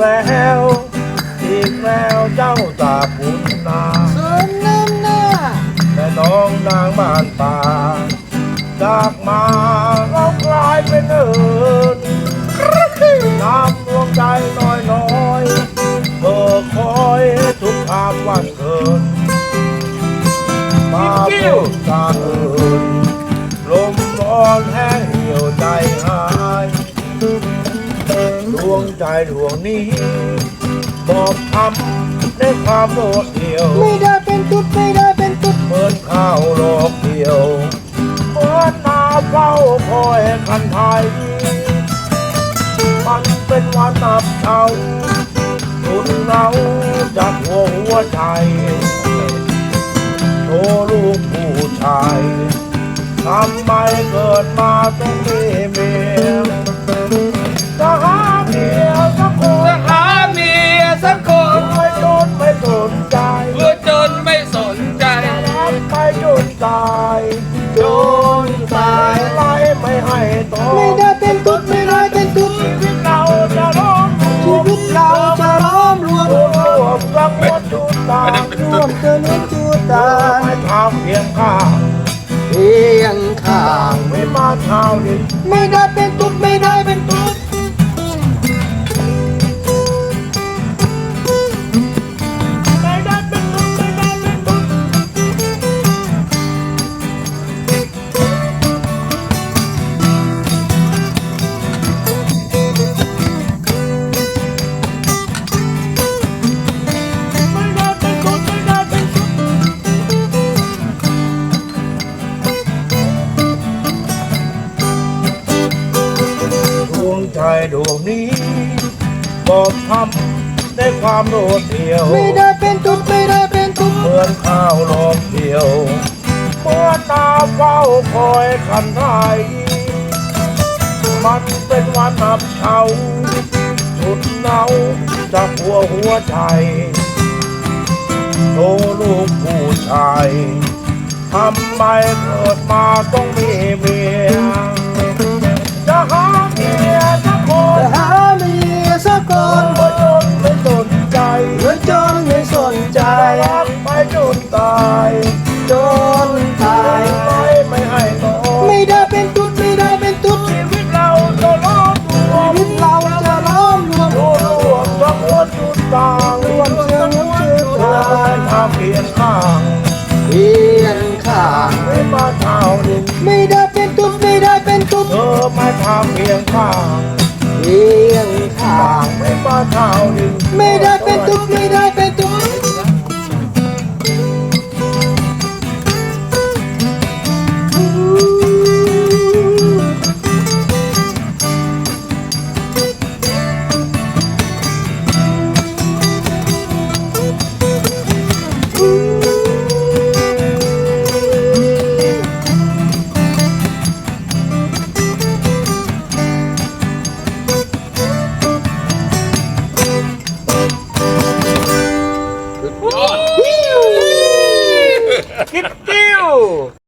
แล้ว อีกแล้วเจ้าจากคุณนาสนน้ำหน้าแม่น้องนางบ้านป่าจากมาเรากลายเป็นเอินน้ำดวงใจน้อยน้อยๆเบิกคอยทุกคำวันเกิดมาพูดการอื่นลมร้อนแห้งเหี่ยวใจหาย ดวงใจดวงนี้บอกทำในความโดดเดี่ยว ไม่ได้เป็นตุ๊ดไม่ได้เป็นตุ๊ดเหมือนข้าวโลกเดียวเหมือนนาเฝ้าคอยคันไทย มันเป็นวันนับเช้าทุนเราจากหัวหัวใจโตลูกผู้ชายทำไมเกิดมาต้องมีเมีย ไม่ให้ต่อไม่ได้เป็นตุ๊ดไม่ได้เป็นตุ๊ดชีวิตเราจะร้องชีวิตเราจะร้อมรวมรวมรวมรักหมดจุดตายร่วมเกินเล่นจูตาไม่ทำเพียงข้างเพียงข้างไม่มาเท่านี้ไม่ได้เป็น ใจดวงนี้บอกทำในความโดดเดี่ยว ไม่ได้เป็นตุ๊ดไม่ได้เป็นตุ๊ดเหมือนข้าวโลกเดียวเมื่อนาเฝ้าคอยคันไทยมันเป็นวันนับเช้าสุดเนาจากหัวหัวใจโตลูกผู้ชาย ทำไมเกิดมาต้องมีเมีย ตายจนตายไม่ไม่ให้ต่อไม่ได้เป็นตุ๊ดไม่ได้เป็นตุ๊ดชีวิตเราจะล้อมรวชีมวิตเราจะล้อมรวมรวมรวมสักคนจุดต่างรวมเชิงรวมชื่อเธอตาไม่ทำเพียงข้างเพียงข้างไม่มาเท่านี้ไม่ได้เป็นตุ๊ดไม่ได้เป็นตุ๊ดเธอไม่ทำเพียงข้างเพียงข้างไม่มาเท่านี้ไม่ได้เป็นตุ๊ดไม่ได้เป็น